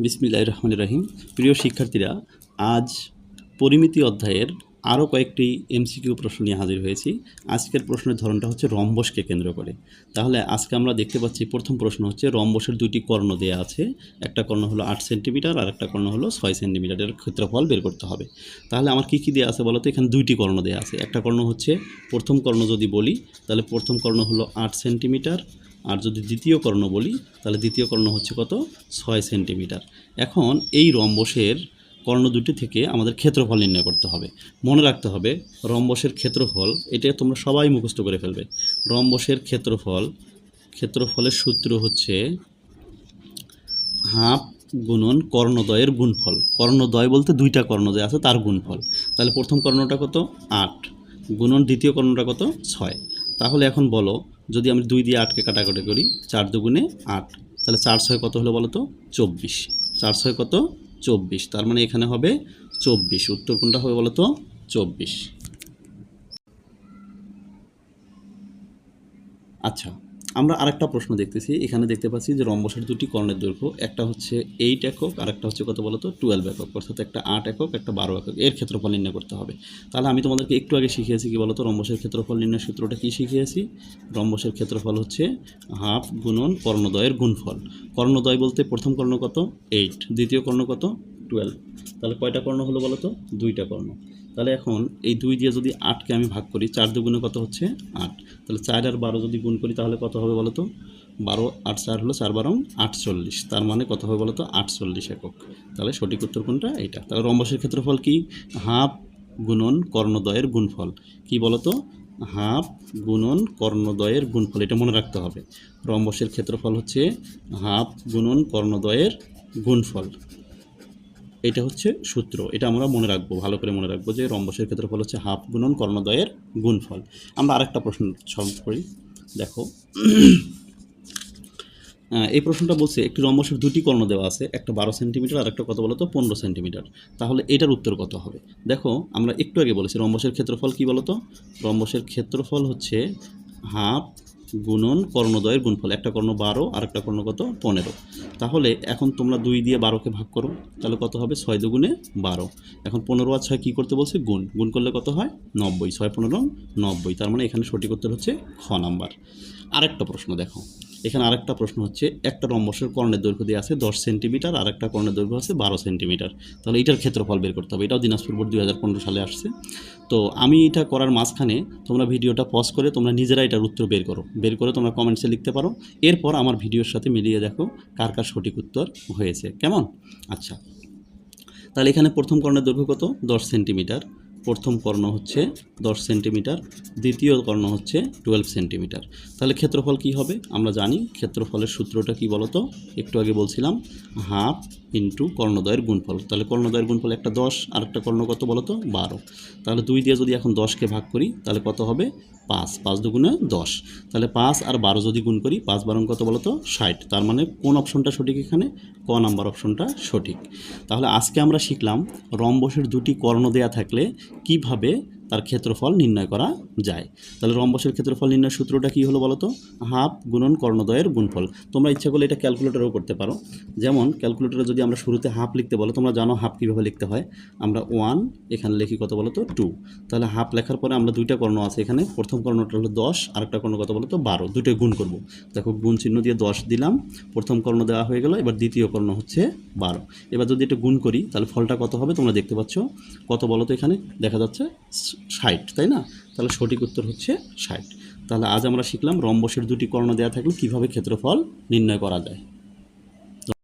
বিসমিল্লাহ রহমান রহিম। প্রিয় শিক্ষার্থীরা, আজ পরিমিতি অধ্যায়ের আরও কয়েকটি এমসিকিউ প্রশ্ন নিয়ে হাজির হয়েছি। আজকের প্রশ্নের ধরনটা হচ্ছে রম্বসকে কেন্দ্র করে। তাহলে আজকে আমরা দেখতে পাচ্ছি, প্রথম প্রশ্ন হচ্ছে রম্বসের দুটি কর্ণ দেয়া আছে। একটা কর্ণ হলো আট সেন্টিমিটার আর একটা কর্ণ হলো ছয় সেন্টিমিটারের ক্ষেত্রফল বের করতে হবে। তাহলে আমার কী কী দেওয়া আছে বলো তো? এখানে দুইটি কর্ণ দেওয়া আছে। একটা কর্ণ হচ্ছে প্রথম কর্ণ যদি বলি, তাহলে প্রথম কর্ণ হলো আট সেন্টিমিটার আর যদি দ্বিতীয় কর্ণ বলি, তাহলে দ্বিতীয় কর্ণ হচ্ছে কত? ছয় সেন্টিমিটার। এখন এই রম্বসের কর্ণ দুটি থেকে আমাদের ক্ষেত্রফল নির্ণয় করতে হবে। মনে রাখতে হবে, রম্বসের ক্ষেত্রফল, এটা তোমরা সবাই মুখস্থ করে ফেলবে। রম্বসের ক্ষেত্রফল, ক্ষেত্রফলের সূত্র হচ্ছে হাফ গুণন কর্ণদ্বয়ের গুণফল। কর্ণদ্বয় বলতে দুইটা কর্ণদ্বয় আছে, তার গুণফল। তাহলে প্রথম কর্ণটা কত? আট। গুণন দ্বিতীয় কর্ণটা কত? ছয়। তাহলে এখন বলো যদি আমি দুই দিয়ে আটকে কাটাকাটি করি, চার দুগুণে আট, তাহলে চার ছয় কত হলো বলো তো? চব্বিশ। চার ছয় কত? চব্বিশ। তার মানে এখানে হবে চব্বিশ। উত্তর কোনটা হবে বলো তো? চব্বিশ। আচ্ছা। আমরা আরেকটা প্রশ্ন দেখতেছি। এখানে দেখতে পাচ্ছি যে রম্বসের দুটি কর্ণের দৈর্ঘ্য, একটা হচ্ছে এইট একক আর একটা হচ্ছে কত বলতো? টুয়েলভ একক, অর্থাৎ একটা আট একক, একটা বারো একক। এর ক্ষেত্রফল নির্ণয় করতে হবে। তাহলে আমি তোমাদেরকে একটু আগে শিখিয়েছি কি বলতো? রম্বসের ক্ষেত্রফল নির্ণয় সূত্রটা কি শিখিয়েছি? রম্বসের ক্ষেত্রফল হচ্ছে হাফ গুণন কর্ণদ্বয়ের গুণফল। কর্ণদ্বয় বলতে প্রথম কর্ণ কত? এইট দ্বিতীয় কর্ণ কত? টুয়েলভ তাহলে কয়টা কর্ণ হলো বলো তো দুইটা কর্ণ। তাহলে এখন এই দুই দিয়ে যদি আটকে আমি ভাগ করি, চার দুগুণে কত হচ্ছে আট? তাহলে চার আর বারো যদি গুণ করি, তাহলে কত হবে বলো তো বারো আট চার হলো চার বারো আটচল্লিশ। তার মানে কত হবে বলো তো আটচল্লিশ একক। তাহলে সঠিক উত্তর কোনটা? এটা তাহলে রম্বসের ক্ষেত্রফল কি? হাফ গুণন কর্ণদ্বয়ের গুণফল। কি বলতো? হাফ গুণন কর্ণদ্বয়ের গুণফল। এটা মনে রাখতে হবে। রম্বসের ক্ষেত্রফল হচ্ছে হাফ গুণন কর্ণদ্বয়ের গুণফল। এটা হচ্ছে সূত্র। এটা আমরা মনে রাখব, ভালো করে মনে রাখব যে রম্বসের ক্ষেত্রফল হচ্ছে হাফ গুণন কর্ণদ্বয়ের গুণফল। আমরা আরেকটা প্রশ্ন সলভ করি। দেখো এই প্রশ্নটা বলছে, একটি রম্বসের দুটি কর্ণ দেওয়া আছে, একটা বারো সেন্টিমিটার আর একটা কত বলতো, পনেরো সেন্টিমিটার। তাহলে এটার উত্তর কত হবে? দেখো, আমরা একটু আগে বলেছি, রম্বসের ক্ষেত্রফল কি বলতো? রম্বসের ক্ষেত্রফল হচ্ছে হাফ গুণন কর্ণদ্বয়ের গুণফল। একটা কর্ণ বারো আর একটা কর্ণ কত? পনেরো। তাহলে এখন তোমরা দুই দিয়ে বারোকে ভাগ করো, তাহলে কত হবে? ছয় দুগুণে বারো। এখন পনেরো আর ছয় কী করতে বলছে? গুণ। গুণ করলে কত হয়? নব্বই। ছয়, পনেরো, নব্বই। তার মানে এখানে সঠিক উত্তর হচ্ছে খ নাম্বার। আরেকটা প্রশ্ন দেখো। এখানে আরেকটা প্রশ্ন হচ্ছে, একটা রম্বসের কর্ণের দৈর্ঘ্য দিয়ে আছে দশ সেন্টিমিটার, আর একটা কর্ণের দৈর্ঘ্য আছে বারো সেন্টিমিটার। তাহলে এটার ক্ষেত্রফল বের করতে হবে। এটাও দিনাজপুর বোর্ড দুই হাজার পনেরো সালে আসছে। তো আমি এটা করার মাঝখানে তোমরা ভিডিওটা পজ করে তোমরা নিজেরা এটার উত্তর বের করো। বের করে তোমরা কমেন্টসে লিখতে পারো। এরপর আমার ভিডিওর সাথে মিলিয়ে দেখো কার কার সঠিক উত্তর হয়েছে। কেমন? আচ্ছা। তাহলে এখানে প্রথম কর্ণের দৈর্ঘ্য কত? দশ সেন্টিমিটার। প্রথম কর্ণ হচ্ছে দশ সেন্টিমিটার, দ্বিতীয় কর্ণ হচ্ছে টুয়েলভ সেন্টিমিটার। তাহলে ক্ষেত্রফল কি হবে? আমরা জানি ক্ষেত্রফলের সূত্রটা কি বলতো? একটু আগে বলছিলাম, হাফ ইন্টু কর্ণদ্বয়ের গুণফল। তাহলে কর্ণদ্বয়ের গুণফল একটা দশ আর একটা কর্ণ কত বলতো? বারো। তাহলে দুই দিয়ে যদি এখন দশকে ভাগ করি, তাহলে কত হবে? পাঁচ। পাঁচ দুগুণে দশ। তাহলে পাঁচ আর বারো যদি গুণ করি, পাঁচ বারো কত বলতো? ষাট। তার মানে কোন অপশনটা সঠিক এখানে? ক নাম্বার অপশনটা সঠিক। তাহলে আজকে আমরা শিখলাম রম্বসের দুটি কর্ণ দেয়া থাকলে কীভাবে তার ক্ষেত্রফল নির্ণয় করা যায়। তাহলে রম্বসের ক্ষেত্রফল নির্ণয় সূত্রটা কী হলো বলো তো হাফ গুণন কর্ণদ্বয়ের গুণফল। তোমরা ইচ্ছা করলে এটা ক্যালকুলেটরেও করতে পারো। যেমন ক্যালকুলেটরে যদি আমরা শুরুতে হাফ লিখতে বলো, তোমরা জানো হাফ কীভাবে লিখতে হয়? আমরা ওয়ান এখানে লিখি কত বলো তো টু তাহলে হাফ লেখার পরে আমরা দুইটা কর্ণ আছে এখানে। প্রথম কর্ণটা হলো দশ, আরেকটা কর্ণ কত বলো তো বারো। দুটোই গুণ করব। দেখো, গুণ চিহ্ন দিয়ে দশ দিলাম। প্রথম কর্ণ দেওয়া হয়ে গেল, এবার দ্বিতীয় কর্ণ হচ্ছে বারো। এবার যদি এটা গুণ করি, তাহলে ফলটা কত হবে? তোমরা দেখতে পাচ্ছ। কত বলো তো এখানে? দেখা যাচ্ছে ষাট, তাই না? তাহলে সঠিক উত্তর হচ্ছে ষাট। তাহলে আজ আমরা শিখলাম রম্বসের দুটি কর্ণ দেওয়া থাকলে কীভাবে ক্ষেত্রফল নির্ণয় করা যায়।